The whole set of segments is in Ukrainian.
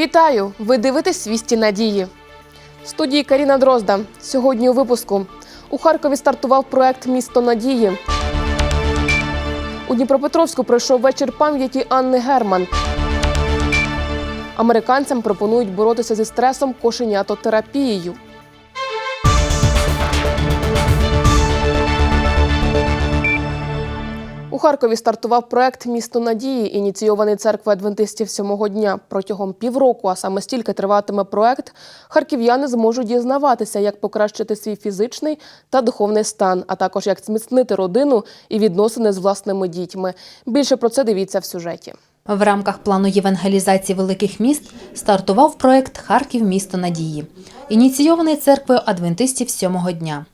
Вітаю! Ви дивитесь «Свісті надії. В студії Каріна Дрозда. Сьогодні у випуску у Харкові стартував проект Місто надії. У Дніпропетровську пройшов вечір пам'яті Анни Герман. Американцям пропонують боротися зі стресом кошенятотерапією. Харкові стартував проект Місто надії, ініційований церквою адвентистів сьомого дня. Протягом півроку, а саме стільки триватиме проект, харків'яни зможуть дізнаватися, як покращити свій фізичний та духовний стан, а також як зміцнити родину і відносини з власними дітьми. Більше про це дивіться в сюжеті. В рамках плану євангелізації великих міст стартував проект Харків місто надії, ініційований церквою адвентистів сьомого дня.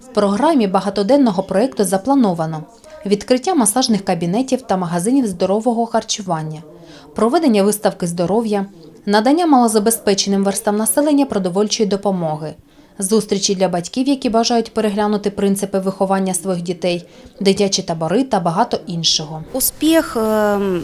В програмі багатоденного проекту заплановано відкриття масажних кабінетів та магазинів здорового харчування, проведення виставки здоров'я, надання малозабезпеченим верстам населення продовольчої допомоги, зустрічі для батьків, які бажають переглянути принципи виховання своїх дітей, дитячі табори та багато іншого. Успех эм,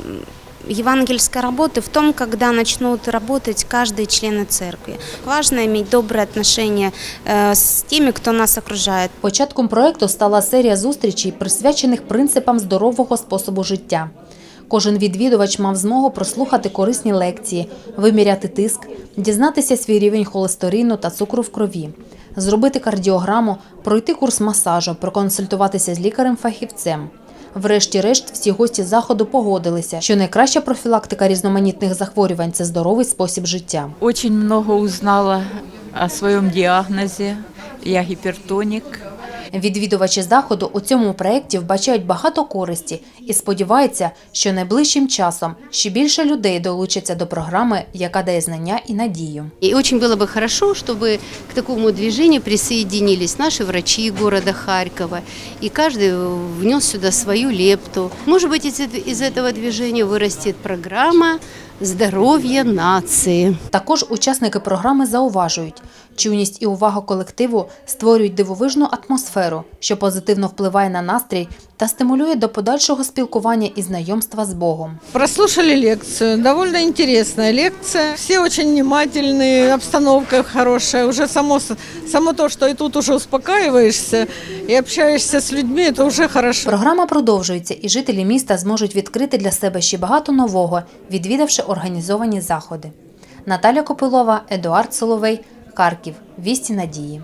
евангельской работы в том, когда начнут работать каждые члены церкви. Важно иметь добрые отношения э, с теми, кто нас окружает. Початком проекту стала серія зустрічей, присвячених принципам здорового способу життя. Кожен відвідувач мав змогу прослухати корисні лекції, виміряти тиск, дізнатися свій рівень холестерину та цукру в крові, зробити кардіограму, пройти курс масажу, проконсультуватися з лікарем-фахівцем. Врешті-решт, всі гості заходу погодилися, що найкраща профілактика різноманітних захворювань це здоровий спосіб життя. Очень много узнала о своєму діагнозі. Я гипертоник. Відвідувачі заходу у цьому проєкті вбачають багато користі і сподіваються, що найближчим часом ще більше людей долучаться до програми, яка дає знання і надію. И очень было бы хорошо, чтобы к такому движению присоединились наши врачи города Харькова, и каждый внес сюда свою лепту. Может быть, из, эт- из этого движения вырастет программа «Здоровье нации». Також учасники програми зауважують, чуйність і увага колективу створюють дивовижну атмосферу, що позитивно впливає на настрій та стимулює до подальшого спілкування і знайомства з Богом. Прослушали лекцию, довольно интересная лекция. Все очень внимательные, обстановка хорошая. Уже само, само то, что и тут уже успокаиваешься и общаешься с людьми, это уже хорошо. Програма продовжується, і жителі міста зможуть відкрити для себе ще багато нового, відвідавши організовані заходи. Наталя Копилова, Едуард Соловей, Харків. Вісті надії.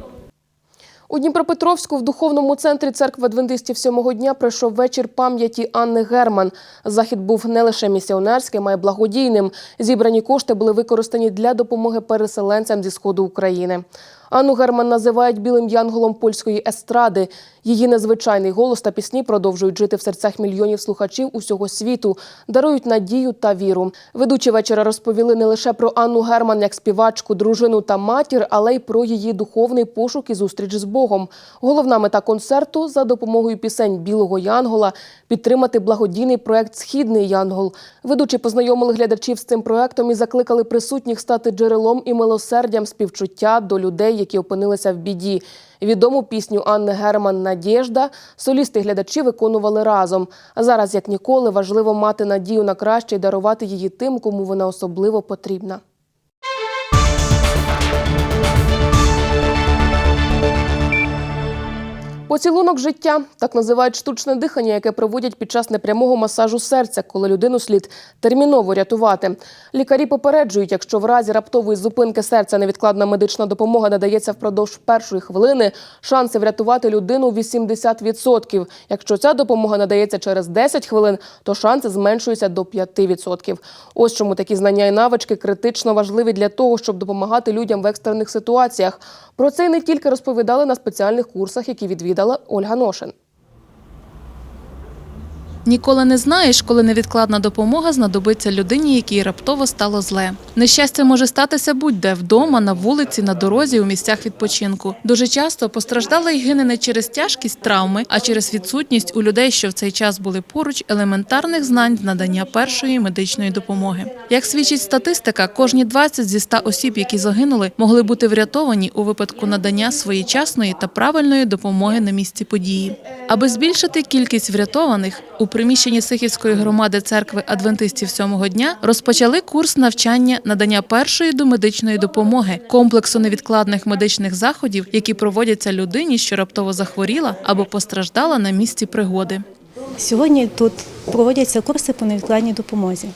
У Дніпропетровську в духовному центрі церкви адвентистів сьомого дня пройшов вечір пам'яті Анни Герман. Захід був не лише місіонерським, а й благодійним. Зібрані кошти були використані для допомоги переселенцям зі сходу України. Анну Герман називають білим янголом польської естради. Її незвичайний голос та пісні продовжують жити в серцях мільйонів слухачів усього світу, дарують надію та віру. Ведучі вечора розповіли не лише про Анну Герман як співачку, дружину та матір, але й про її духовний пошук і зустріч з Богом. Головна мета концерту за допомогою пісень Білого Янгола підтримати благодійний проект Східний Янгол. Ведучі познайомили глядачів з цим проектом і закликали присутніх стати джерелом і милосердям співчуття до людей, які опинилися в біді. Відому пісню Анни Герман Надєжда солісти глядачі виконували разом. Зараз, як ніколи, важливо мати надію на краще і дарувати її тим, кому вона особливо потрібна. Поцілунок життя так називають штучне дихання, яке проводять під час непрямого масажу серця, коли людину слід терміново рятувати. Лікарі попереджують, якщо в разі раптової зупинки серця невідкладна медична допомога надається впродовж першої хвилини, шанси врятувати людину 80%. Якщо ця допомога надається через 10 хвилин, то шанси зменшуються до 5%. Ось чому такі знання і навички критично важливі для того, щоб допомагати людям в екстрених ситуаціях. Про це не тільки розповідали на спеціальних курсах, які відвідала Ольга Ношин. Ніколи не знаєш, коли невідкладна допомога знадобиться людині, якій раптово стало зле. Нещастя може статися будь-де вдома, на вулиці, на дорозі, у місцях відпочинку. Дуже часто постраждалий гине не через тяжкість травми, а через відсутність у людей, що в цей час були поруч, елементарних знань з надання першої медичної допомоги. Як свідчить статистика, кожні 20 зі 100 осіб, які загинули, могли бути врятовані у випадку надання своєчасної та правильної допомоги на місці події. Аби збільшити кількість врятованих, у приміщенні Сихівської громади церкви адвентистів сьомого дня розпочали курс навчання надання першої домедичної допомоги, комплексу невідкладних медичних заходів, які проводяться людині, що раптово захворіла або постраждала на місці пригоди. Сьогодні тут проводяться курси по невідкладній допомозі.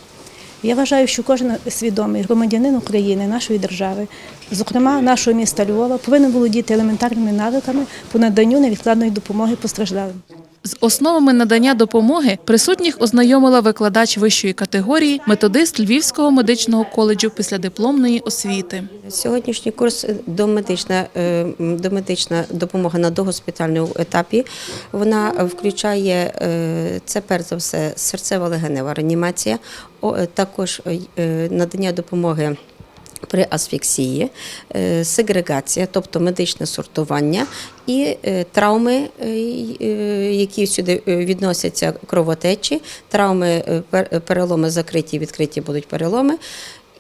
Я вважаю, що кожен свідомий громадянин України, нашої держави, зокрема нашого міста Львова, повинен володіти елементарними навиками по наданню невідкладної допомоги постраждалим. З основами надання допомоги присутніх ознайомила викладач вищої категорії, методист Львівського медичного коледжу післядипломної освіти. Сьогоднішній курс домедична, е, домедична допомога на догоспітальному етапі. Вона включає е, це перш за все серцево-легенева реанімація, е, також е, надання допомоги. При асфіксії, е, сегрегація, тобто медичне сортування і е, травми, е, які сюди відносяться кровотечі, травми, пер- переломи закриті, відкриті будуть переломи,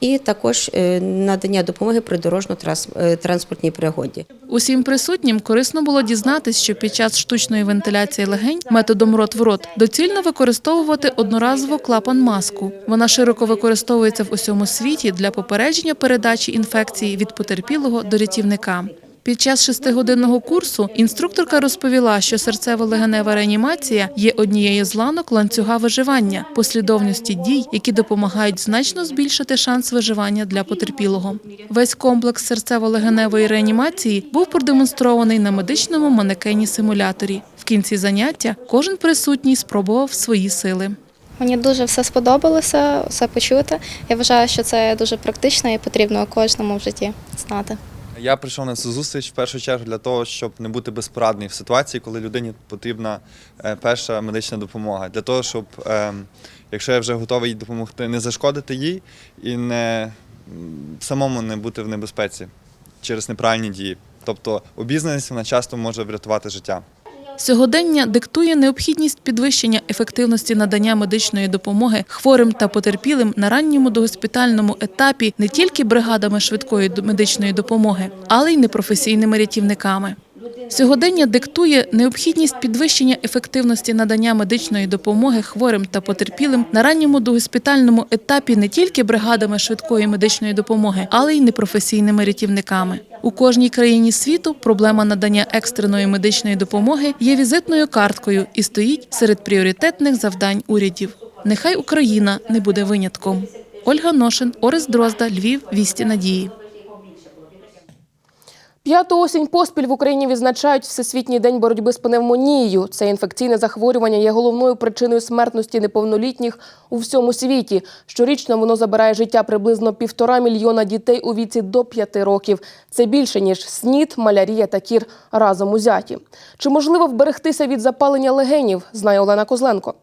і також е, надання допомоги при дорожньо-транспортній пригоді. Усім присутнім корисно було дізнатись, що під час штучної вентиляції легень методом рот в рот доцільно використовувати одноразову клапан-маску. Вона широко використовується в усьому світі для попередження передачі інфекції від потерпілого до рятівника. Під час шестигодинного курсу інструкторка розповіла, що серцево-легенева реанімація є однією з ланок ланцюга виживання, послідовності дій, які допомагають значно збільшити шанс виживання для потерпілого. Весь комплекс серцево-легеневої реанімації був продемонстрований на медичному манекені-симуляторі. В кінці заняття кожен присутній спробував свої сили. Мені дуже все сподобалося, все почути. Я вважаю, що це дуже практично і потрібно кожному в житті знати. Я прийшов на цю зустріч в першу чергу для того, щоб не бути безпорадний в ситуації, коли людині потрібна е, перша медична допомога. Для того, щоб, е, якщо я вже готовий допомогти, не зашкодити їй і не самому не бути в небезпеці через неправильні дії. Тобто обізнаність вона часто може врятувати життя. Сьогодення диктує необхідність підвищення ефективності надання медичної допомоги хворим та потерпілим на ранньому догоспітальному етапі не тільки бригадами швидкої медичної допомоги, але й непрофесійними рятівниками. Сьогодення диктує необхідність підвищення ефективності надання медичної допомоги хворим та потерпілим на ранньому догоспітальному етапі не тільки бригадами швидкої медичної допомоги, але й непрофесійними рятівниками. У кожній країні світу проблема надання екстреної медичної допомоги є візитною карткою і стоїть серед пріоритетних завдань урядів. Нехай Україна не буде винятком. Ольга Ношин, Орес Дрозда, Львів, Вісті Надії. П'яту осінь поспіль в Україні відзначають Всесвітній день боротьби з пневмонією. Це інфекційне захворювання є головною причиною смертності неповнолітніх у всьому світі. Щорічно воно забирає життя приблизно півтора мільйона дітей у віці до п'яти років. Це більше ніж СНІД, малярія та кір разом узяті. Чи можливо вберегтися від запалення легенів? Знає Олена Козленко.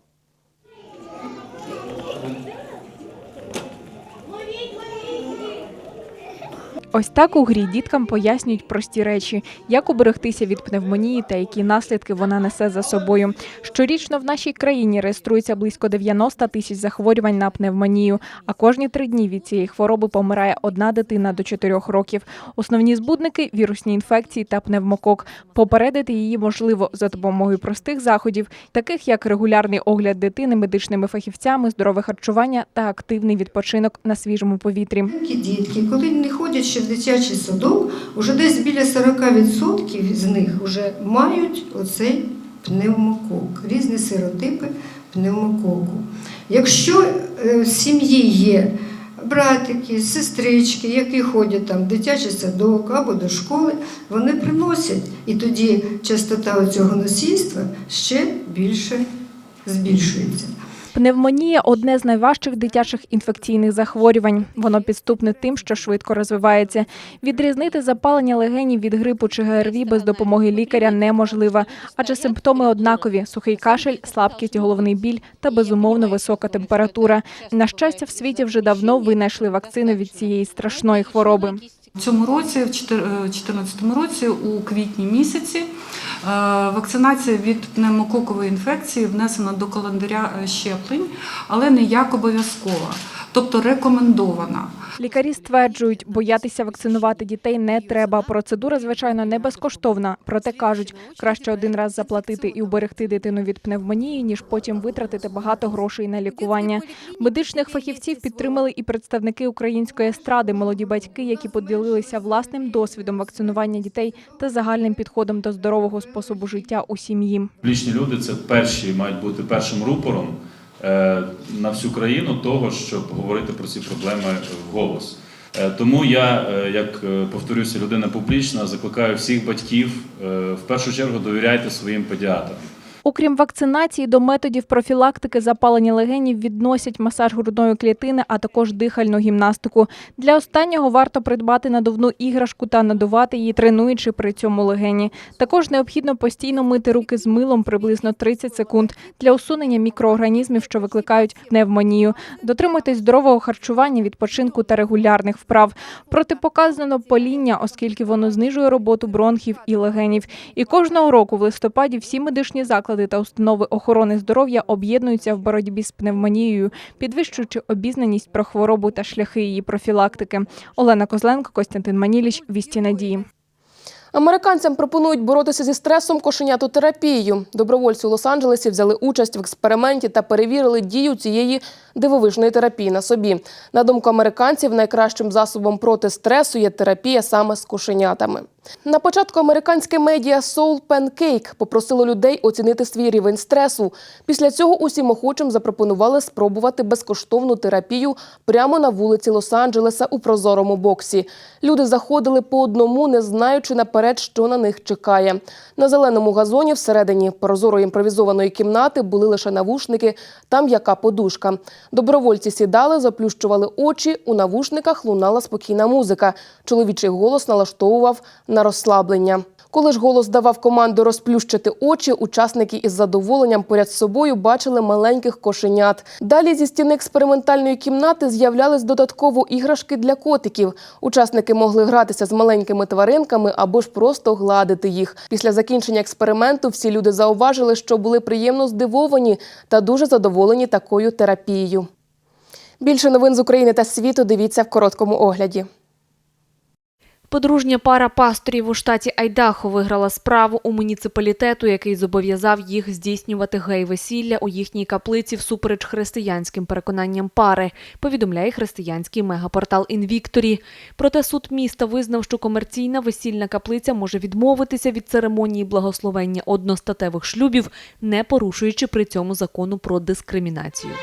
Ось так у грі діткам пояснюють прості речі, як уберегтися від пневмонії та які наслідки вона несе за собою. Щорічно в нашій країні реєструється близько 90 тисяч захворювань на пневмонію, а кожні три дні від цієї хвороби помирає одна дитина до 4 років. Основні збудники вірусні інфекції та пневмокок. Попередити її можливо за допомогою простих заходів, таких як регулярний огляд дитини медичними фахівцями, здорове харчування та активний відпочинок на свіжому повітрі. Дітки, коли не ходять ще в дитячий садок, уже десь біля 40% з них вже мають оцей пневмокок, різні серотипи пневмококу. Якщо е, в сім'ї є братики, сестрички, які ходять там в дитячий садок або до школи, вони приносять, і тоді частота цього носійства ще більше збільшується. Пневмонія одне з найважчих дитячих інфекційних захворювань. Воно підступне тим, що швидко розвивається. Відрізнити запалення легенів від грипу чи ГРВІ без допомоги лікаря неможливо, адже симптоми однакові: сухий кашель, слабкість, головний біль та безумовно висока температура. На щастя, в світі вже давно винайшли вакцину від цієї страшної хвороби. Цьому році, в 2014 році, у квітні місяці, е, вакцинація від пневмококової інфекції внесена до календаря е, щеплень, але не як обов'язкова. Тобто рекомендована. Лікарі стверджують, боятися вакцинувати дітей не треба. Процедура, звичайно, не безкоштовна. Проте кажуть, краще один раз заплатити і уберегти дитину від пневмонії, ніж потім витратити багато грошей на лікування. Медичних фахівців підтримали і представники української естради, молоді батьки, які поділилися власним досвідом вакцинування дітей та загальним підходом до здорового способу життя у сім'ї. Публічні люди це перші мають бути першим рупором на всю країну того, щоб говорити про ці проблеми вголос. Е, Тому я, е, як е, повторюся, людина публічна, закликаю всіх батьків е, в першу чергу довіряйте своїм педіатрам. Окрім вакцинації, до методів профілактики запалення легенів відносять масаж грудної клітини, а також дихальну гімнастику. Для останнього варто придбати надувну іграшку та надувати її, тренуючи при цьому легені. Також необхідно постійно мити руки з милом приблизно 30 секунд для усунення мікроорганізмів, що викликають пневмонію. Дотримуйтесь здорового харчування, відпочинку та регулярних вправ. Протипоказано поління, оскільки воно знижує роботу бронхів і легенів. І кожного року в листопаді всі медичні заклади та установи охорони здоров'я об'єднуються в боротьбі з пневмонією, підвищуючи обізнаність про хворобу та шляхи її профілактики. Олена Козленко, Костянтин Маніліч, Вісті Надії. Американцям пропонують боротися зі стресом кошенятотерапією. Добровольці у Лос-Анджелесі взяли участь в експерименті та перевірили дію цієї дивовижної терапії на собі. На думку американців, найкращим засобом проти стресу є терапія саме з кошенятами. На початку американське медіа Soul Pancake попросило людей оцінити свій рівень стресу. Після цього усім охочим запропонували спробувати безкоштовну терапію прямо на вулиці Лос-Анджелеса у прозорому боксі. Люди заходили по одному, не знаючи наперед, що на них чекає. На зеленому газоні всередині прозорої імпровізованої кімнати були лише навушники та м'яка подушка. Добровольці сідали, заплющували очі. У навушниках лунала спокійна музика. Чоловічий голос налаштовував на розслаблення. Коли ж голос давав команду розплющити очі, учасники із задоволенням поряд з собою бачили маленьких кошенят. Далі зі стіни експериментальної кімнати з'являлись додатково іграшки для котиків. Учасники могли гратися з маленькими тваринками або ж просто гладити їх. Після закінчення експерименту всі люди зауважили, що були приємно здивовані та дуже задоволені такою терапією. Більше новин з України та світу дивіться в короткому огляді. Подружня пара пасторів у штаті Айдахо виграла справу у муніципалітету, який зобов'язав їх здійснювати гей-весілля у їхній каплиці всупереч християнським переконанням пари, повідомляє християнський мегапортал Інвікторі. Проте суд міста визнав, що комерційна весільна каплиця може відмовитися від церемонії благословення одностатевих шлюбів, не порушуючи при цьому закону про дискримінацію.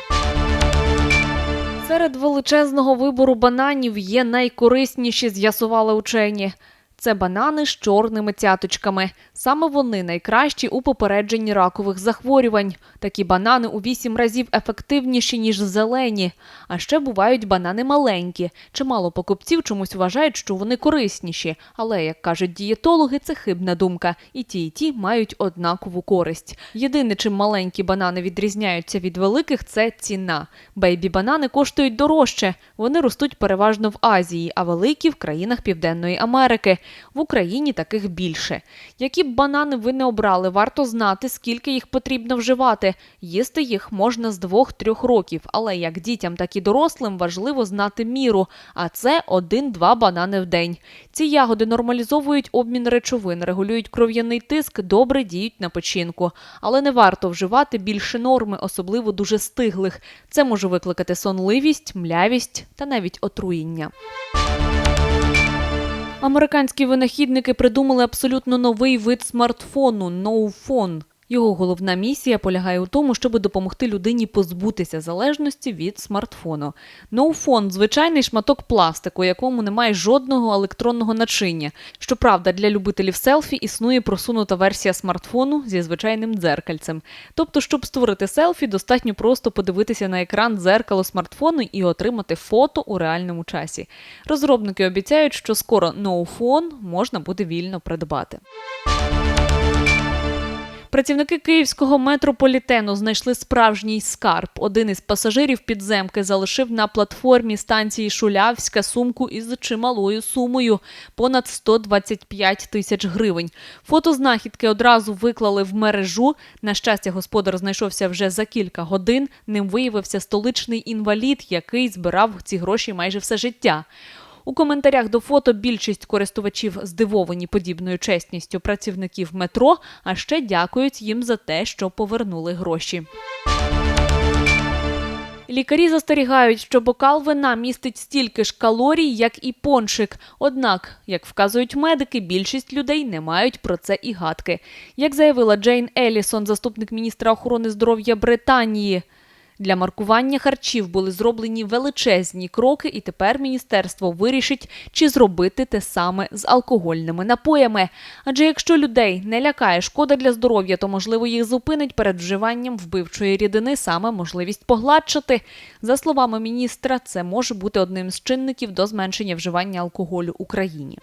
Серед величезного вибору бананів є найкорисніші, з'ясували учені. Це банани з чорними цяточками. Саме вони найкращі у попередженні ракових захворювань. Такі банани у вісім разів ефективніші, ніж зелені. А ще бувають банани маленькі. Чимало покупців чомусь вважають, що вони корисніші. Але, як кажуть дієтологи, це хибна думка. І ті, і ті мають однакову користь. Єдине, чим маленькі банани відрізняються від великих, це ціна. Бейбі-банани коштують дорожче. Вони ростуть переважно в Азії, а великі в країнах Південної Америки. В Україні таких більше. Які б банани ви не обрали, варто знати, скільки їх потрібно вживати. Їсти їх можна з 2-3 років, але як дітям, так і дорослим важливо знати міру, а це 1-2 банани в день. Ці ягоди нормалізовують обмін речовин, регулюють кров'яний тиск, добре діють на печінку. Але не варто вживати більше норми, особливо дуже стиглих. Це може викликати сонливість, млявість та навіть отруєння. Американські винахідники придумали абсолютно новий вид смартфону ноуфон. Його головна місія полягає у тому, щоб допомогти людині позбутися залежності від смартфону. Ноуфон звичайний шматок пластику, якому немає жодного електронного начиння. Щоправда, для любителів селфі існує просунута версія смартфону зі звичайним дзеркальцем. Тобто, щоб створити селфі, достатньо просто подивитися на екран дзеркало смартфону і отримати фото у реальному часі. Розробники обіцяють, що скоро ноуфон можна буде вільно придбати. Працівники київського метрополітену знайшли справжній скарб. Один із пасажирів підземки залишив на платформі станції Шулявська сумку із чималою сумою понад 125 тисяч гривень. Фото знахідки одразу виклали в мережу. На щастя, господар знайшовся вже за кілька годин. Ним виявився столичний інвалід, який збирав ці гроші майже все життя. У коментарях до фото більшість користувачів здивовані подібною чесністю працівників метро, а ще дякують їм за те, що повернули гроші. Лікарі застерігають, що бокал вина містить стільки ж калорій, як і пончик. Однак, як вказують медики, більшість людей не мають про це і гадки. Як заявила Джейн Елісон, заступник міністра охорони здоров'я Британії, для маркування харчів були зроблені величезні кроки, і тепер міністерство вирішить, чи зробити те саме з алкогольними напоями. Адже якщо людей не лякає шкода для здоров'я, то можливо їх зупинить перед вживанням вбивчої рідини саме можливість погладшати. За словами міністра, це може бути одним з чинників до зменшення вживання алкоголю у країні.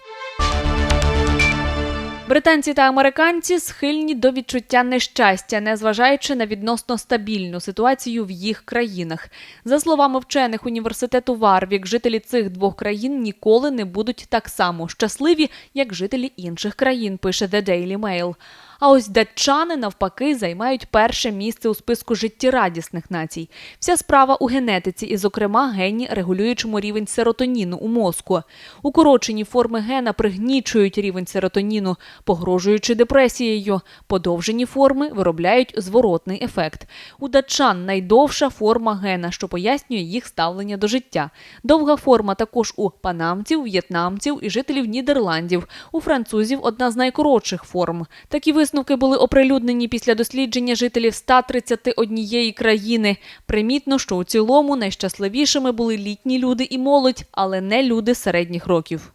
Британці та американці схильні до відчуття нещастя, незважаючи на відносно стабільну ситуацію в їх країнах. За словами вчених університету Варвік, жителі цих двох країн ніколи не будуть так само щасливі, як жителі інших країн, пише The Daily Mail. А ось датчани навпаки займають перше місце у списку життєрадісних націй. Вся справа у генетиці, і, зокрема, гені, регулюючому рівень серотоніну у мозку. Укорочені форми гена пригнічують рівень серотоніну, погрожуючи депресією. Подовжені форми виробляють зворотний ефект. У датчан найдовша форма гена, що пояснює їх ставлення до життя. Довга форма також у панамців, в'єтнамців і жителів Нідерландів. У французів одна з найкоротших форм. Такі висновки були оприлюднені після дослідження жителів 131 країни. Примітно, що у цілому найщасливішими були літні люди і молодь, але не люди середніх років.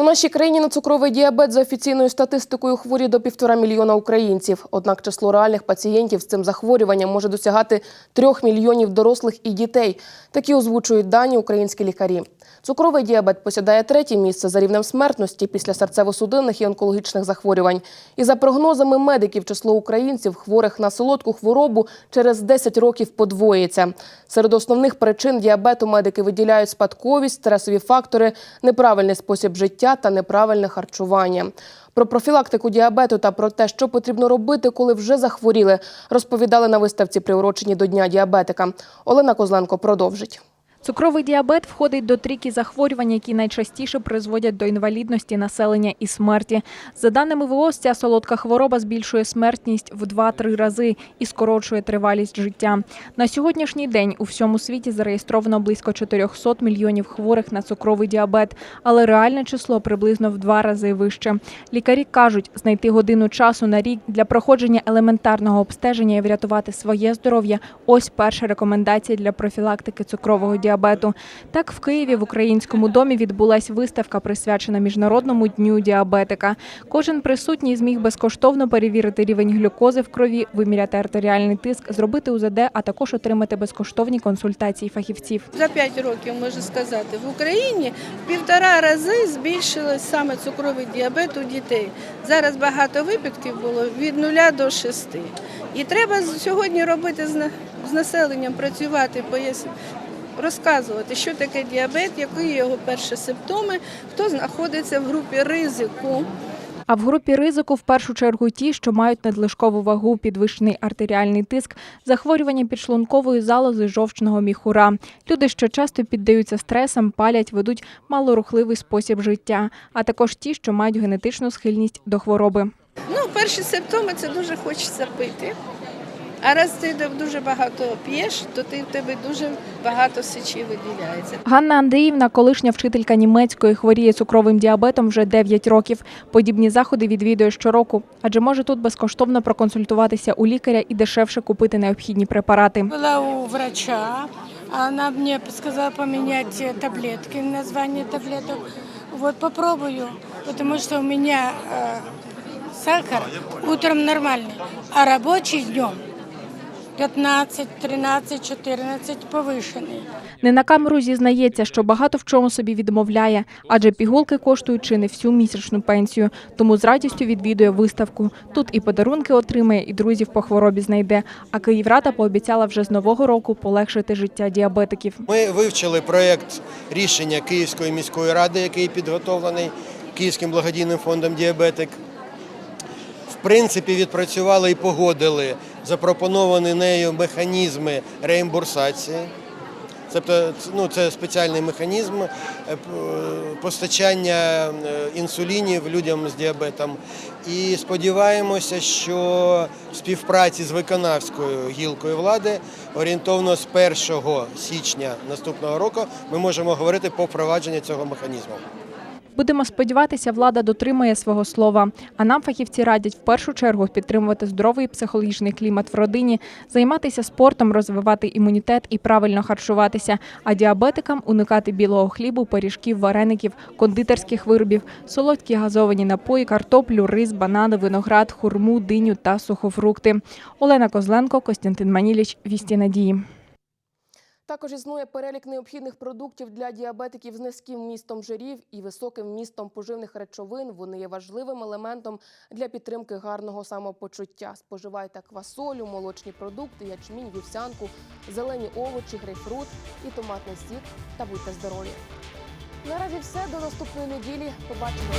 У нашій країні на цукровий діабет за офіційною статистикою хворі до півтора мільйона українців. Однак число реальних пацієнтів з цим захворюванням може досягати трьох мільйонів дорослих і дітей. Такі озвучують дані українські лікарі. Цукровий діабет посідає третє місце за рівнем смертності після серцево-судинних і онкологічних захворювань. І за прогнозами медиків, число українців, хворих на солодку хворобу, через 10 років подвоїться. Серед основних причин діабету медики виділяють спадковість, стресові фактори, неправильний спосіб життя та неправильне харчування. Про профілактику діабету та про те, що потрібно робити, коли вже захворіли, розповідали на виставці, приуроченій до Дня діабетика. Олена Козленко продовжить. Цукровий діабет входить до трійки захворювань, які найчастіше призводять до інвалідності населення і смерті. За даними ВООЗ, ця солодка хвороба збільшує смертність в 2-3 рази і скорочує тривалість життя. На сьогоднішній день у всьому світі зареєстровано близько 400 мільйонів хворих на цукровий діабет, але реальне число приблизно в два рази вище. Лікарі кажуть, знайти годину часу на рік для проходження елементарного обстеження і врятувати своє здоров'я – ось перша рекомендація для профілактики цукрового діабету. Так, в Києві в українському домі відбулась виставка, присвячена Міжнародному дню діабетика. Кожен присутній зміг безкоштовно перевірити рівень глюкози в крові, виміряти артеріальний тиск, зробити УЗД, а також отримати безкоштовні консультації фахівців. За 5 років можу сказати, в Україні в півтора рази збільшилось саме цукровий діабет у дітей. Зараз багато випадків було від 0 до 6. І треба сьогодні робити з на- з населенням, працювати, розказувати, що таке діабет, які його перші симптоми, хто знаходиться в групі ризику. А в групі ризику в першу чергу ті, що мають надлишкову вагу, підвищений артеріальний тиск, захворювання підшлункової залози, жовчного міхура. Люди, що часто піддаються стресам, палять, ведуть малорухливий спосіб життя, а також ті, що мають генетичну схильність до хвороби. Ну, перші симптоми це дуже хочеться пити. А раз ти дуже багато п'єш, то ти в тебе дуже багато сечі виділяється. Ганна Андріївна, колишня вчителька німецької, хворіє цукровим діабетом вже 9 років. Подібні заходи відвідує щороку, адже може тут безкоштовно проконсультуватися у лікаря і дешевше купити необхідні препарати. Была у врача, она мне сказала поменять э, таблетки, название таблеток. Вот попробую, потому что у меня э, сахар утром нормальный, а рабочий днем. 15, 13, 14 повишений. Не на камеру зізнається, що багато в чому собі відмовляє, адже пігулки коштують чи не всю місячну пенсію, тому з радістю відвідує виставку. Тут і подарунки отримає, і друзів по хворобі знайде. А Київрада пообіцяла вже з нового року полегшити життя діабетиків. Ми вивчили проєкт рішення Київської міської ради, який підготовлений Київським благодійним фондом Діабетик. Принципі, відпрацювали і погодили запропоновані нею механізми реімбурсації. Тобто ну, це спеціальний механізм е, постачання е, інсулінів людям з діабетом. І сподіваємося, що в співпраці з виконавською гілкою влади орієнтовно з 1 січня наступного року ми можемо говорити про впровадження цього механізму. Будемо сподіватися, влада дотримує свого слова. А нам фахівці радять в першу чергу підтримувати здоровий психологічний клімат в родині, займатися спортом, розвивати імунітет і правильно харчуватися. А діабетикам уникати білого хлібу, пиріжків, вареників, кондитерських виробів, солодкі газовані напої, картоплю, рис, банани, виноград, хурму, диню та сухофрукти. Олена Козленко, Костянтин Маніліч, Вісті Надії. Також існує перелік необхідних продуктів для діабетиків з низьким вмістом жирів і високим вмістом поживних речовин. Вони є важливим елементом для підтримки гарного самопочуття. Споживайте квасолю, молочні продукти, ячмінь, вівсянку, зелені овочі, грейпфрут і томатний сік. Та будьте здорові! Наразі все до наступної неділі. Побачимо.